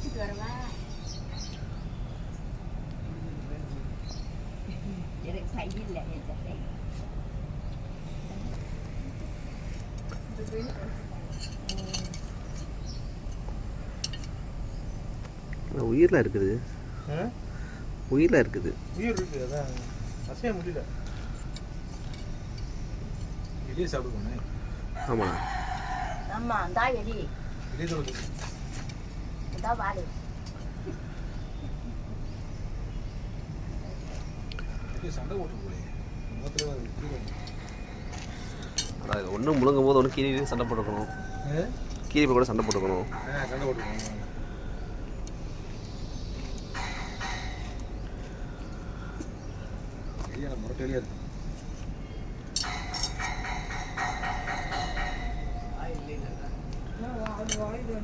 குளிச்சுட்டு வரவா? எனக்கு கை இல்லை என் உயிரில் இருக்குது? உயிரில் இருக்குது. உயிர் இருக்கு அதான். அசைய முடியல. இடியே சாப்பிட்டு போனேன் ஆமாம் ஆமா இந்தா எடி முகத்தில் கீழே அதாவது ஒன்று முழுங்கும் போது ஒன்று கீரி. சண்டை போட்டுக்கணும்? கீரி கூட சண்டை போட்டுக்கணும். சண்டை போட்டு போனேன் முரட்டு வெளியே இருக்கு இன்னும் வாடு, வாடு.